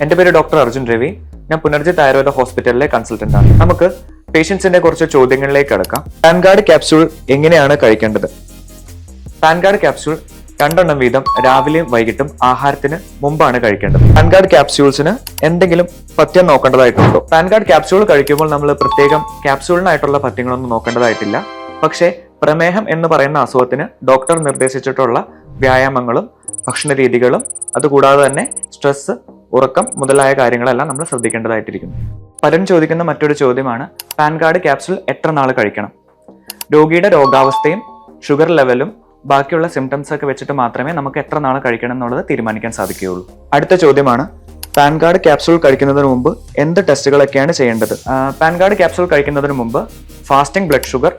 എന്റെ പേര് ഡോക്ടർ അർജുൻ രവി. ഞാൻ പുനർജിത് ആയുർവേദ ഹോസ്പിറ്റലിലെ കൺസൾട്ടന്റ് ആണ്. നമുക്ക് പേഷ്യൻസിന്റെ കുറച്ച് ചോദ്യങ്ങളിലേക്ക് കടക്കാം. പാൻ കാർഡ് ക്യാപ്സ്യൂൾ എങ്ങനെയാണ് കഴിക്കേണ്ടത്? പാൻ കാർഡ് ക്യാപ്സ്യൂൾ രണ്ടെണ്ണം വീതം രാവിലെയും വൈകിട്ടും ആഹാരത്തിന് മുമ്പാണ് കഴിക്കേണ്ടത്. പാൻ കാർഡ് ക്യാപ്സ്യൂൾസിന് എന്തെങ്കിലും പഥ്യം നോക്കേണ്ടതായിട്ടുണ്ടോ? പാൻ കാർഡ് ക്യാപ്സ്യൂൾ കഴിക്കുമ്പോൾ നമ്മൾ പ്രത്യേകം ക്യാപ്സ്യൂളിനായിട്ടുള്ള പഥ്യങ്ങളൊന്നും നോക്കേണ്ടതായിട്ടില്ല. പക്ഷേ പ്രമേഹം എന്ന് പറയുന്ന അസുഖത്തിന് ഡോക്ടർ നിർദ്ദേശിച്ചിട്ടുള്ള വ്യായാമങ്ങളും ഭക്ഷണ രീതികളും അതുകൂടാതെ തന്നെ സ്ട്രെസ് ഉറക്കം മുതലായ കാര്യങ്ങളെല്ലാം നമ്മൾ ശ്രദ്ധിക്കേണ്ടതായിട്ടിരിക്കുന്നു. പലരും ചോദിക്കുന്ന മറ്റൊരു ചോദ്യമാണ് പാൻ കാർഡ് ക്യാപ്സ്യൂൾ എത്ര നാൾ കഴിക്കണം? രോഗിയുടെ രോഗാവസ്ഥയും ഷുഗർ ലെവലും ബാക്കിയുള്ള സിംറ്റംസ് ഒക്കെ വെച്ചിട്ട് മാത്രമേ നമുക്ക് എത്ര നാൾ കഴിക്കണം എന്നുള്ളത് തീരുമാനിക്കാൻ സാധിക്കുകയുള്ളൂ. അടുത്ത ചോദ്യമാണ് പാൻ കാർഡ് ക്യാപ്സൂൾ കഴിക്കുന്നതിന് മുമ്പ് എന്ത് ടെസ്റ്റുകളൊക്കെയാണ് ചെയ്യേണ്ടത്? പാൻ കാർഡ് ക്യാപ്സൂൾ കഴിക്കുന്നതിന് മുമ്പ് fasting blood sugar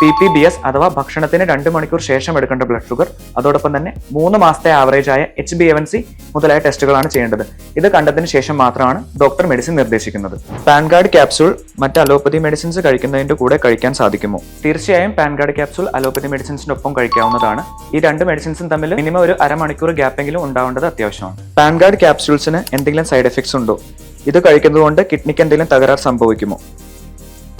P P B S അഥവാ ഭക്ഷണത്തിന് രണ്ട് മണിക്കൂർ ശേഷം എടുക്കേണ്ട ബ്ലഡ് ഷുഗർ അതോടൊപ്പം തന്നെ മൂന്ന് മാസത്തെ ആവറേജ് ആയ എച്ച് ബി എവൻ സി മുതലായ ടെസ്റ്റുകളാണ് ചെയ്യേണ്ടത്. ഇത് കണ്ടതിന് ശേഷം മാത്രമാണ് ഡോക്ടർ മെഡിസിൻ നിർദ്ദേശിക്കുന്നത്. പാൻ കാർഡ് ക്യാപ്സൂൾ മറ്റ് അലോപ്പതി മെഡിസിൻസ് കഴിക്കുന്നതിന്റെ കൂടെ കഴിക്കാൻ സാധിക്കുമോ? തീർച്ചയായും പാൻ കാർഡ് ക്യാപ്സൂൾ അലോപ്പതി മെഡിസിൻസിനൊപ്പം കഴിക്കാവുന്നതാണ്. ഈ രണ്ട് മെഡിസിൻസും തമ്മിൽ മിനിമം ഒരു അരമണിക്കൂർ ഗ്യാപ്പെങ്കിലും ഉണ്ടാവേണ്ടത് അത്യാവശ്യമാണ്. പാൻ കാർഡ് ക്യാപ്സൂൾസിന് എന്തെങ്കിലും സൈഡ് എഫക്ട്സ് ഉണ്ടോ? ഇത് കഴിക്കുന്നതുകൊണ്ട് കിഡ്നിക്ക് എന്തെങ്കിലും തകരാർ സംഭവിക്കുമോ?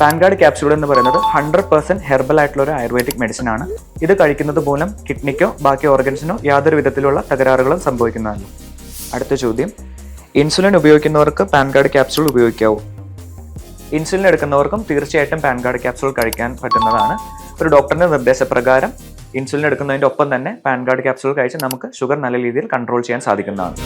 പാൻ കാർഡ് ക്യാപ്സ്യൂൾ എന്ന് പറയുന്നത് ഹൺഡ്രഡ് പെർസെന്റ് ഹെർബൽ ആയിട്ടുള്ള ഒരു ആയുർവേദിക് മെഡിസിൻ ആണ്. ഇത് കഴിക്കുന്നത് മൂലം കിഡ്നിക്കോ ബാക്കി ഓർഗൻസിനോ യാതൊരു വിധത്തിലുള്ള തകരാറുകളും സംഭവിക്കുന്നതല്ല അടുത്ത ചോദ്യം. ഇൻസുലിൻ ഉപയോഗിക്കുന്നവർക്ക് പാൻകാർഡ് ക്യാപ്സ്യൂൾ ഉപയോഗിക്കാവൂ. ഇൻസുലിൻ എടുക്കുന്നവർക്കും തീർച്ചയായിട്ടും പാൻകാർഡ് ക്യാപ്സ്യൂൾ കഴിക്കാൻ പറ്റുന്നതാണ്. ഒരു ഡോക്ടറിന്റെ നിർദ്ദേശപ്രകാരം ഇൻസുലിൻ എടുക്കുന്നതിന്റെ ഒപ്പം തന്നെ പാൻകാർഡ് ക്യാപ്സ്യൂൾ കഴിച്ച് നമുക്ക് ഷുഗർ നല്ല രീതിയിൽ കൺട്രോൾ ചെയ്യാൻ സാധിക്കുന്നതാണ്.